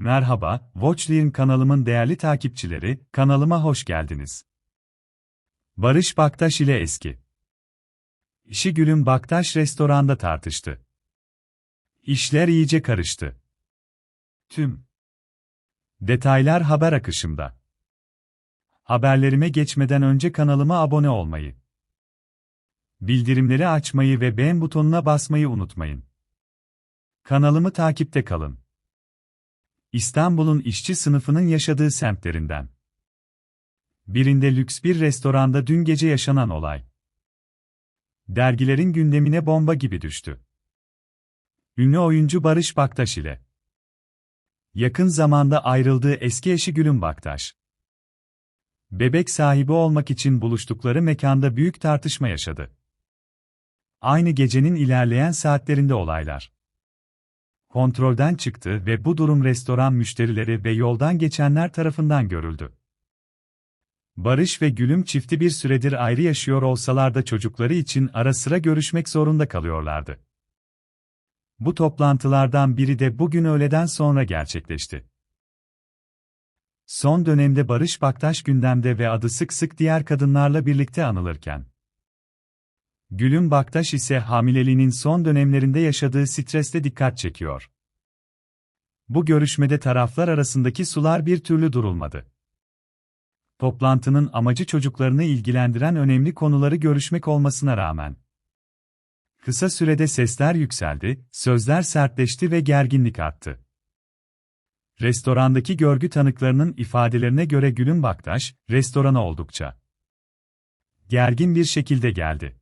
Merhaba, Watchlearn kanalımın değerli takipçileri, kanalıma hoş geldiniz. Barış Baktaş ile eski. İşi Gülüm Baktaş restoranda tartıştı. İşler iyice karıştı. Tüm detaylar haber akışımda. Haberlerime geçmeden önce kanalıma abone olmayı, bildirimleri açmayı ve beğen butonuna basmayı unutmayın. Kanalımı takipte kalın. İstanbul'un işçi sınıfının yaşadığı semtlerinden. Birinde lüks bir restoranda dün gece yaşanan olay. Dergilerin gündemine bomba gibi düştü. Ünlü oyuncu Barış Baktaş ile yakın zamanda ayrıldığı eski eşi Gülüm Baktaş. Bebek sahibi olmak için buluştukları mekanda büyük tartışma yaşadı. Aynı gecenin ilerleyen saatlerinde olaylar kontrolden çıktı ve bu durum restoran müşterileri ve yoldan geçenler tarafından görüldü. Barış ve Gülüm çifti bir süredir ayrı yaşıyor olsalar da çocukları için ara sıra görüşmek zorunda kalıyorlardı. Bu toplantılardan biri de bugün öğleden sonra gerçekleşti. Son dönemde Barış Baktaş gündemde ve adı sık sık diğer kadınlarla birlikte anılırken, Gülüm Baktaş ise hamileliğinin son dönemlerinde yaşadığı stresle dikkat çekiyor. Bu görüşmede taraflar arasındaki sular bir türlü durulmadı. Toplantının amacı çocuklarını ilgilendiren önemli konuları görüşmek olmasına rağmen. Kısa sürede sesler yükseldi, sözler sertleşti ve gerginlik arttı. Restorandaki görgü tanıklarının ifadelerine göre Gülüm Baktaş, restorana oldukça gergin bir şekilde geldi.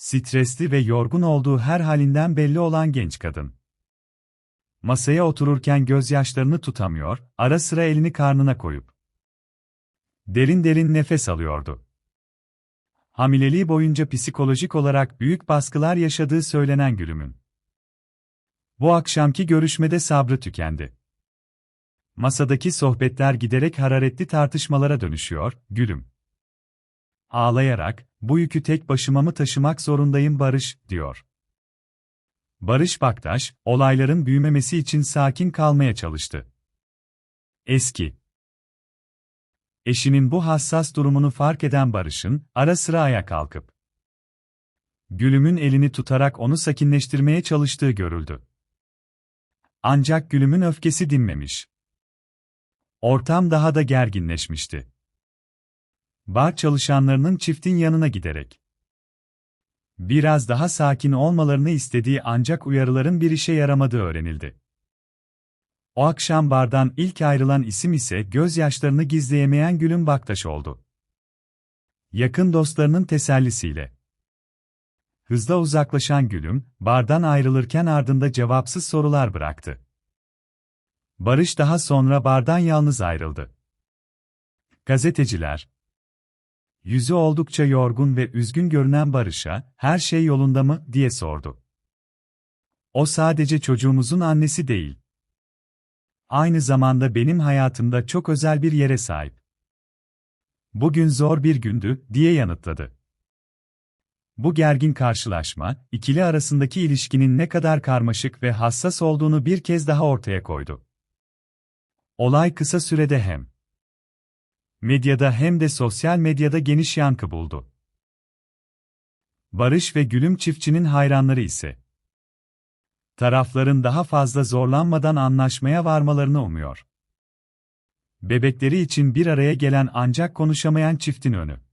Stresli ve yorgun olduğu her halinden belli olan genç kadın. Masaya otururken gözyaşlarını tutamıyor, ara sıra elini karnına koyup derin derin nefes alıyordu. Hamileliği boyunca psikolojik olarak büyük baskılar yaşadığı söylenen Gülüm'ün. Bu akşamki görüşmede sabrı tükendi. Masadaki sohbetler giderek hararetli tartışmalara dönüşüyor, Gülüm. Ağlayarak, bu yükü tek başıma mı taşımak zorundayım Barış, diyor. Barış Baktaş, olayların büyümemesi için sakin kalmaya çalıştı. Eski. Eşinin bu hassas durumunu fark eden Barış'ın, ara sıra ayağa kalkıp, Gülüm'ün elini tutarak onu sakinleştirmeye çalıştığı görüldü. Ancak Gülüm'ün öfkesi dinmemiş. Ortam daha da gerginleşmişti bar çalışanlarının çiftin yanına giderek biraz daha sakin olmalarını istediği ancak uyarıların bir işe yaramadığı öğrenildi. O akşam bardan ilk ayrılan isim ise gözyaşlarını gizleyemeyen Gül'ün Baktaş oldu. Yakın dostlarının tesellisiyle. Hızla uzaklaşan Gülüm, bardan ayrılırken ardında cevapsız sorular bıraktı. Barış daha sonra bardan yalnız ayrıldı. Gazeteciler, Yüzü oldukça yorgun ve üzgün görünen Barış'a, her şey yolunda mı, diye sordu. O sadece çocuğumuzun annesi değil. Aynı zamanda benim hayatımda çok özel bir yere sahip. Bugün zor bir gündü, diye yanıtladı. Bu gergin karşılaşma, ikili arasındaki ilişkinin ne kadar karmaşık ve hassas olduğunu bir kez daha ortaya koydu. Olay kısa sürede hem medyada hem de sosyal medyada geniş yankı buldu. Barış ve Gülüm çiftçinin hayranları ise tarafların daha fazla zorlanmadan anlaşmaya varmalarını umuyor. Bebekleri için bir araya gelen ancak konuşamayan çiftin önü.